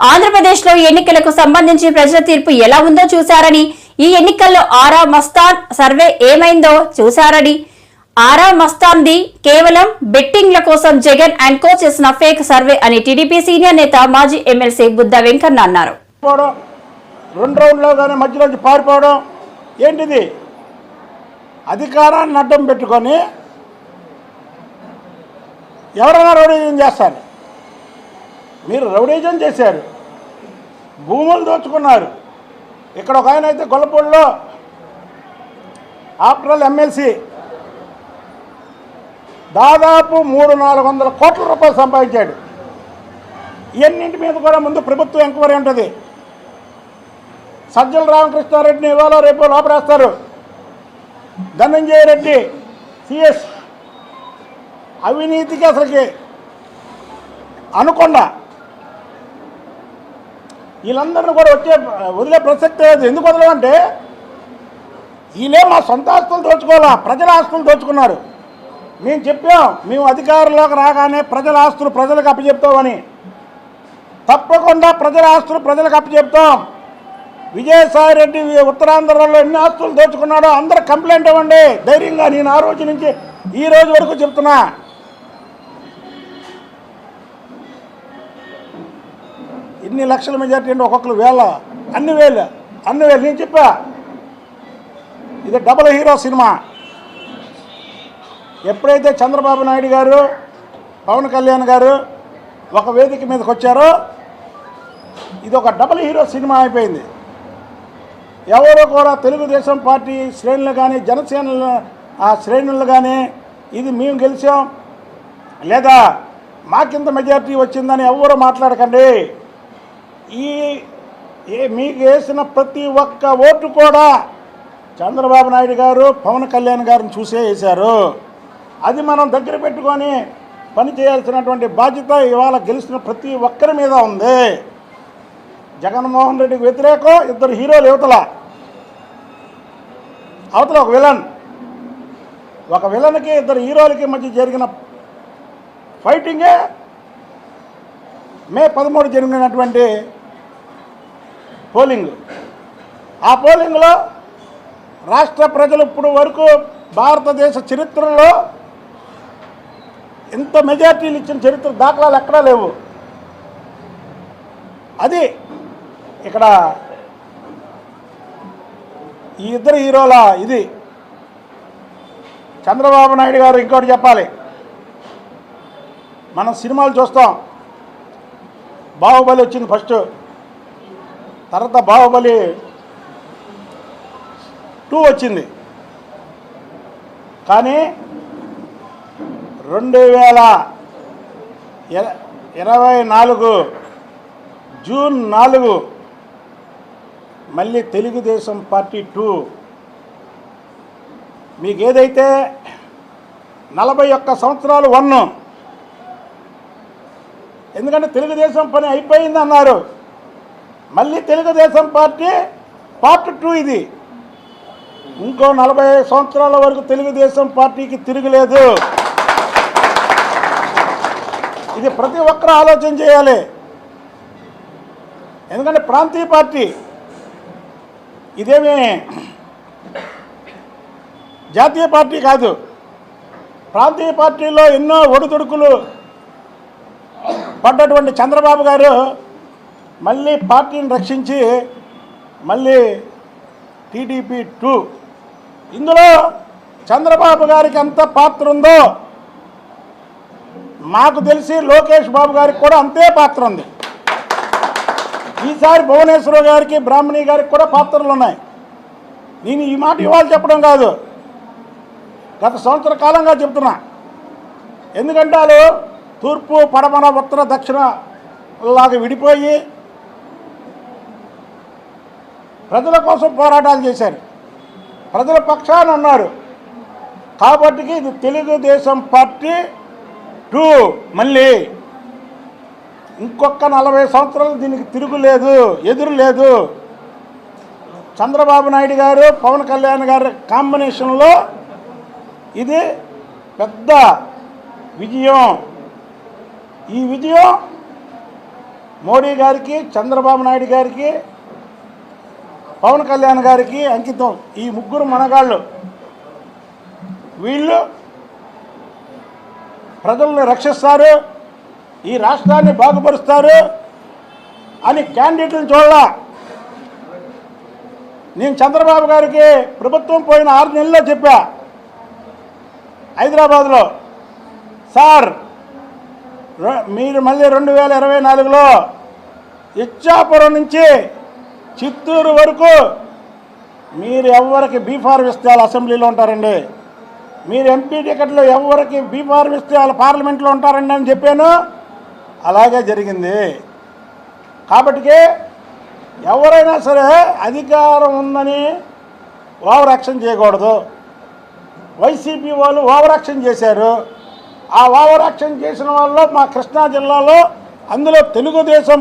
ఆంధ్రప్రదేశ్లో ఎన్నికలకు సంబంధించి ప్రజల తీర్పు ఎలా ఉందో చూశారని ఈ ఎన్నికల్లో ఆరా మస్తాన్ సర్వే ఏమైందో చూశారని. ఆరా మస్తాన్ది కేవలం బెట్టింగ్ల కోసం జగన్ అండ్ కో చేసిన ఫేక్ సర్వే అని టీడీపీ సీనియర్ నేత మాజీ ఎమ్మెల్సీ బుద్ధ వెంకన్న అన్నారు. పోవడం రెండు రౌండ్లో కానీ మధ్యలోంచి పారిపోవడం ఏంటిది? అధికారాన్ని అడ్డం పెట్టుకొని ఎవరైనా రౌడీజం చేస్తారు? మీరు రౌడీజం చేశారు. భూములు దోచుకున్నారు. ఇక్కడ ఒక ఆయన అయితే గొల్లపూడిలో ఆఫ్టర్ ఎమ్మెల్సీ దాదాపు మూడు నాలుగు వందల కోట్ల రూపాయలు సంపాదించాడు. ఇవన్నింటి మీద కూడా ముందు ప్రభుత్వం ఎంక్వైరీ ఉంటుంది. సజ్జల రామకృష్ణారెడ్డిని ఇవాళ రేపు లోపరేస్తారు ధనంజయ రెడ్డి సిఎస్ అవినీతికి అసలుకి అనుకుండా వీళ్ళందరిని కూడా వచ్చే వదిలే ప్రసక్తి లేదు. ఎందుకు వదలమంటే వీళ్ళే మా సొంత ఆస్తులు దోచుకోవాలా? ప్రజల ఆస్తులు దోచుకున్నారు. మేము చెప్పాం మేము అధికారంలోకి రాగానే ప్రజల ఆస్తులు ప్రజలకు అప్పచెప్తామని. తప్పకుండా ప్రజల ఆస్తులు ప్రజలకు అప్పచెప్తాం. విజయసాయి రెడ్డి ఉత్తరాంధ్రలో ఎన్ని ఆస్తులు దోచుకున్నాడో అందరు కంప్లైంట్ ఇవ్వండి. ధైర్యంగా నేను ఆ రోజు నుంచి ఈ రోజు వరకు చెప్తున్నా. ఇన్ని లక్షల మెజార్టీ అంటే ఒక్కొక్కరు వేల అన్ని వేలు. అన్ని వేలు. నేను చెప్పా ఇది డబుల్ హీరో సినిమా. ఎప్పుడైతే చంద్రబాబు నాయుడు గారు పవన్ కళ్యాణ్ గారు ఒక వేదిక మీదకి వచ్చారో ఇది ఒక డబుల్ హీరో సినిమా అయిపోయింది. ఎవరు కూడా తెలుగుదేశం పార్టీ శ్రేణులు కానీ జనసేన ఆ శ్రేణులు కానీ ఇది మేము గెలిచాం. లేదా మాకింత మెజార్టీ వచ్చిందని ఎవరు మాట్లాడకండి. ఈ ఏ మీకు వేసిన ప్రతి ఒక్క ఓటు కూడా చంద్రబాబు నాయుడు గారు పవన్ కళ్యాణ్ గారిని చూసే వేశారు. అది మనం దగ్గర పెట్టుకొని పని చేయాల్సినటువంటి బాధ్యత ఇవాళ గెలిచిన ప్రతి ఒక్కరి మీద ఉంది. జగన్మోహన్ రెడ్డికి వ్యతిరేకం ఇద్దరు హీరోలు యువతల. అవతల ఒక విలన్. ఒక విలన్కి ఇద్దరు హీరోలకి మధ్య జరిగిన ఫైటింగే మే పదమూడు జరిగినటువంటి పోలింగ్. ఆ పోలింగ్లో రాష్ట్ర ప్రజలు ఇప్పుడు వరకు భారతదేశ చరిత్రలో ఇంత మెజార్టీలు ఇచ్చిన చరిత్ర దాఖలాలు ఎక్కడా లేవు. అది ఇక్కడ ఈ ఇద్దరు హీరోల ఇది. చంద్రబాబు నాయుడు గారు ఇంకోటి చెప్పాలి. మనం సినిమాలు చూస్తాం. బాహుబలి వచ్చింది ఫస్ట్. తర్వాత బాహుబలి టూ వచ్చింది. కానీ రెండు వేల ఇరవై నాలుగు జూన్ నాలుగు మళ్ళీ తెలుగుదేశం పార్టీ టూ. మీకు ఏదైతే నలభై ఒక్క సంవత్సరాలు వన్ ఎందుకంటే తెలుగుదేశం పని అయిపోయింది అన్నారు మళ్ళీ తెలుగుదేశం పార్టీ పార్ట్ టూ ఇది. ఇంకో నలభై సంవత్సరాల వరకు తెలుగుదేశం పార్టీకి తిరగలేదు. ఇది ప్రతి ఒక్కరు ఆలోచన చేయాలి. ఎందుకంటే ప్రాంతీయ పార్టీ ఇదేమి జాతీయ పార్టీ కాదు. ప్రాంతీయ పార్టీలో ఎన్నో ఒడిదుడుకులు పడ్డటువంటి చంద్రబాబు గారు మళ్ళీ పార్టీని రక్షించి మళ్ళీ టీడీపీ టూ. ఇందులో చంద్రబాబు గారికి ఎంత పాత్ర ఉందో మాకు తెలిసి లోకేష్ బాబు గారికి కూడా అంతే పాత్ర ఉంది. ఈసారి భువనేశ్వర గారికి బ్రాహ్మణి గారికి కూడా పాత్రలు ఉన్నాయి. నేను ఈ మాట ఇవాళ చెప్పడం కాదు. గత సంవత్సర కాలంగా చెప్తున్నా. ఎందుకంటే వాళ్ళు తూర్పు పడమర ఉత్తర దక్షిణ లాగా విడిపోయి ప్రజల కోసం పోరాటాలు చేశారు. ప్రజల పక్షాన ఉన్నారు. కాబట్టి ఇది తెలుగుదేశం పార్టీ టూ మళ్ళీ. ఇంకొక నలభై సంవత్సరాలు దీనికి తిరుగులేదు ఎదురు లేదు. చంద్రబాబు నాయుడు గారు పవన్ కళ్యాణ్ గారి కాంబినేషన్లో ఇది పెద్ద విజయం. ఈ విజయం మోడీ గారికి చంద్రబాబు నాయుడు గారికి పవన్ కళ్యాణ్ గారికి అంకితం. ఈ ముగ్గురు మనగాళ్ళు వీళ్ళు ప్రజల్ని రక్షిస్తారు. ఈ రాష్ట్రాన్ని బాగుపరుస్తారు. అని క్యాండిడేట్లను చూడాల. నేను చంద్రబాబు గారికి ప్రభుత్వం పోయిన ఆరు నెలల్లో చెప్పా. హైదరాబాద్లో సార్ మీరు మళ్ళీ రెండు వేల ఇరవై నాలుగులో ఇచ్చాపురం నుంచి చిత్తూరు వరకు మీరు ఎవరికి బీఫార్మ్ ఇస్తే వాళ్ళు అసెంబ్లీలో ఉంటారండి. మీరు ఎంపీ టికెట్లు ఎవరికి బీఫార్మ్ ఇస్తే వాళ్ళు పార్లమెంట్లో ఉంటారండి అని చెప్పాను. అలాగే జరిగింది. కాబట్టి ఎవరైనా సరే అధికారం ఉందని ఓవర్ యాక్షన్ చేయకూడదు. వైసీపీ వాళ్ళు ఓవర్ యాక్షన్ చేశారు. ఆ ఓవర్ యాక్షన్ చేసిన వాళ్ళు మా కృష్ణా జిల్లాలో అందులో తెలుగుదేశం